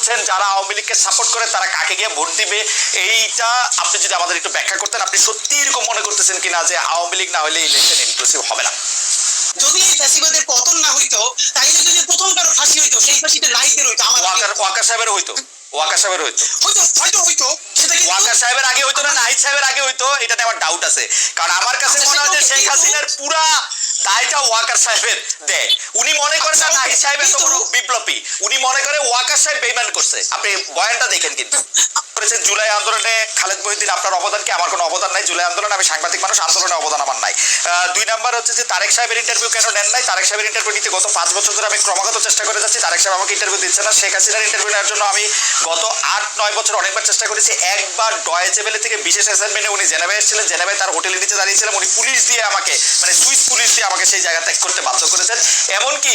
করছেন যারা আওয়ামী লীগকে সাপোর্ট করে তারা কাকে গিয়ে ভোট দিবে? এইটা আপনি যদি আমাদের একটু ব্যাখ্যা করতেন আপনি সত্যি এরকম মনে করতেছেন কিনা যে আওয়ামী লীগ না হলে ইলেকশন ইনক্লুসিভ হবে না? যদি এই ফ্যাসিবাদের পতন না হইতো তাইলে যদি প্রথম কারও ফাঁসি হইতো সেই ফাঁসিটা লাইতে হইতো আমার ওয়াকার সাহেবের হইতো। ওয়াকার সাহেবের হইতো। হয়তো হয়তো হইতো সেটা কিন্তু সাহেবের আগে হইতো না নাহিদ সাহেবের আগে হইতো এটাতে আমার ডাউট আছে। কারণ আমার কাছে আচ্ছা, মনে হয় যে শেখ হাসিনার পুরা দায়টা ওয়াকার সাহেবের। দেয় উনি মনে করেন না আচ্ছা, নাহিদ সাহেব এত কিন্তু- বড় বিপ্লবী। উনি মনে করে ওয়াকার সাহেব বেইমান করছে। আপনি বয়ানটা দেখেন কিন্তু। করেছেন জুলাই আন্দোলনে খালেদ মহিউদ্দিন আপনার অবদান কি? আমার কোনো অবদান নাই জুলাই আন্দোলনে আমি সাংবাদিক মানুষ আন্দোলনে অবদান আমার নাই। আহ, দুই নাম্বার হচ্ছে যে তারেক সাহেবের ইন্টারভিউ কেন নেন নাই? তারেক সাহেবের ইন্টারভিউ নিতে গত পাঁচ বছর ধরে আমি ক্রমাগত চেষ্টা করে যাচ্ছি। তারেক সাহেব আমাকে ইন্টারভিউ দিচ্ছে না। শেখ হাসিনার ইন্টারভিউ নেওয়ার জন্য আমি গত আট, নয় বছর অনেকবার চেষ্টা করেছি, একবার ডয়েচেবেলে থেকে বিশেষ অ্যাসাইনমেন্টে উনি জেনেভায় এসেছিলেন জেনেভায় তার হোটেলের নিচে দাঁড়িয়েছিলাম উনি পুলিশ দিয়ে আমাকে মানে সুইস পুলিশ দিয়ে আমাকে সেই জায়গা ত্যাগ করতে বাধ্য করেছেন। এমনকি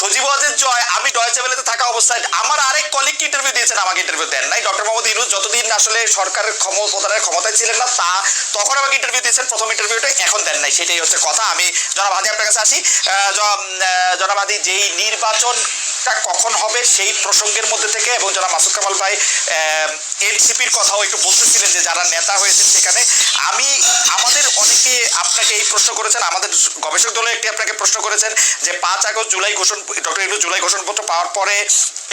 সজীব ওয়াজের জয় আমি ডয়েচেবেলেতে থাকা অবস্থায় আমার আরেক কলিগকে ইন্টারভিউ দিয়েছেন আমাকে ইন্টারভিউ দেন নাই। ডক্টর মোহাম্মদ ইউনুস যতদিন আসলে সরকারের ক্ষমতার ক্ষমতায় ছিলেন না তা তখন আমাকে ইন্টারভিউ দিয়েছেন প্রথম ইন্টারভিউটা এখন দেন নাই সেটাই হচ্ছে কথা। আমি জনাব হাদি আপনার কাছে আসি। আহ, জ- জনাব হাদি যেই নির্বাচনটা কখন হবে সেই প্রসঙ্গের মধ্যে থেকে এবং জনাব মাসুদ কামাল ভাই এনসিপির কথাও একটু বলতেছিলেন যে যারা নেতা হয়েছেন সেখানে আমি আমাদের আপনাকে এই প্রশ্ন করেছেন আমাদের গবেষক দলে একটি আপনাকে প্রশ্ন করেছেন যে পাঁচ আগস্ট জুলাই ঘোষণ ডক্টর ইউনুস জুলাই ঘোষণপত্র পাওয়ার পরে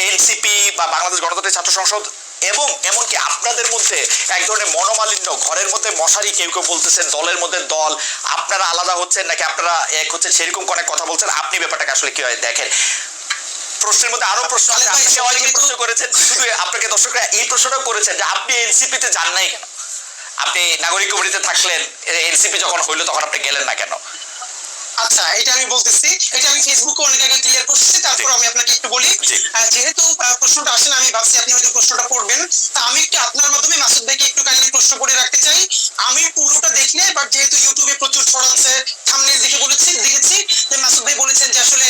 এনসিপি বা বাংলাদেশ গণতান্ত্রিক ছাত্র সংসদ এবং এমনকি আপনাদের মধ্যে এক ধরনের মনোমালিন্য ঘরের মধ্যে মশারি কেউ কেউ বলতেছেন দলের মধ্যে দল আপনারা আলাদা হচ্ছেন নাকি আপনারা এক হচ্ছে সেরকম অনেক কথা বলছেন আপনি ব্যাপারটাকে আসলে কীভাবে দেখেন? প্রশ্নের মধ্যে আরও প্রশ্ন আছে প্রশ্ন করেছেন শুধু আপনাকে দর্শকরা এই প্রশ্নটাও করেছেন যে আপনি এনসিপিতে যান নাই কেন? আপনি নাগরিক কমিটিতে থাকলেন এনসিপি যখন হইল তখন আপনি গেলেন না কেন? আচ্ছা এটা আমি বলতেছি এটা আমি ফেসবুকে অনেক আগে ক্লিয়ার করছি তারপর আমি আপনাকে একটু বলি। যেহেতু প্রশ্নটা আসেন আমি ভাবছি আপনি হয়তো প্রশ্নটা করবেন। তা আমি একটু আপনার মাধ্যমে মাসুদ ভাইকে একটু কাইন্ডলি প্রশ্ন করে রাখতে চাই। আমি পুরোটা দেখলে বাট যেহেতু ইউটিউবে প্রচুর ছড়াচ্ছে সামনে দেখে বলেছি দেখেছি যে মাসুদ ভাই বলেছেন যে আসলে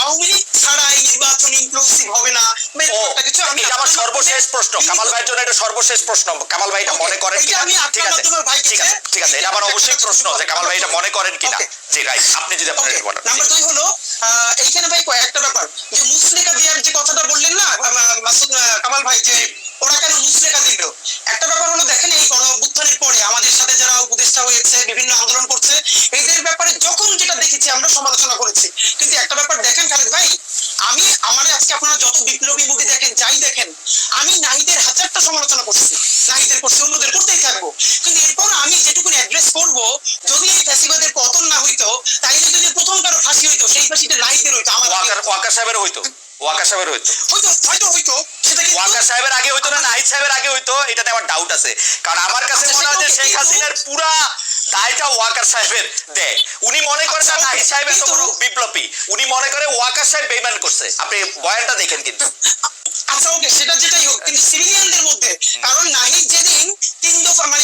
আওয়ামী লীগ ছাড়া এই নির্বাচন ইনক্লুসিভ হবে না। একটা কিছু আমি আমার সর্বশেষ প্রশ্ন। কামাল ভাইয়ের জন্য এটা সর্বশেষ প্রশ্ন। কামাল ভাই এটা মনে করেন কিনা? আমি ঠিক আছে। ঠিক আছে ঠিক আছে। এটা আমার অবশ্যই প্রশ্ন যে কামাল ভাই এটা মনে করেন কিনা? জি রাইট। আপনি যদি আপনার নাম্বার দুই হলো এইখানে ভাই কয়েকটা ব্যাপার যে মুসলেকা দেওয়ার যে কথাটা বললেন না মাসুদ কামাল ভাই যে ওরা কেন মুসলেকা দিল? একটা ব্যাপার হলো দেখেন এই গণ অভ্যুত্থানের পরে আমাদের সাথে যারা উপদেষ্টা হয়েছে বিভিন্ন আন্দোলন করছে এদের ব্যাপারে যখন যেটা দেখেছি আমরা সমালোচনা করেছি। কিন্তু একটা ব্যাপার দেখেন খালেদ ভাই আমি আমার আজকে আপনারা যত বিপ্লবী মুখে দেখেন, যাই দেখেন, আমি নাহিদের হাজারটা সমালোচনা করছি। নাহিদের করছি, অন্যদের করতেই থাকব। কিন্তু এরপর আমি যেটুকু অ্যাড্রেস করব, যদি এই ফ্যাসিবাদের পতন না হইতো তাই যদি প্রথম কারও ফাঁসি হইতো, সেই ফাঁসিটা নাহিদের হইতো, আমার ওয়াকার সাহেবের হইতো। ওয়াকা সাহেবের হয়তো হয়তো হয়তো ওয়াকা সাহেবের আগে হইতো না নাহিদ সাহেবের আগে হইতো এটাতে আমার ডাউট আছে। কারণ আমার কাছে আচ্ছা, মনে হয় যে শেখ হাসিনার পুরা দায়টা ওয়াকার সাহেবের দেয় উনি মনে আচ্ছা, নাহিদ সাহেব এত বিপ্লবী। উনি মনে করে ওয়াকার সাহেব বেইমান করছে। আপনি বয়ানটা দেখেন কিন্তু। আচ্ছা ওকে সেটা যেটাই হোক কিন্তু সিভিলিয়ানদের মধ্যে। কারণ নাহিদ যেদিন তিন দফা মানে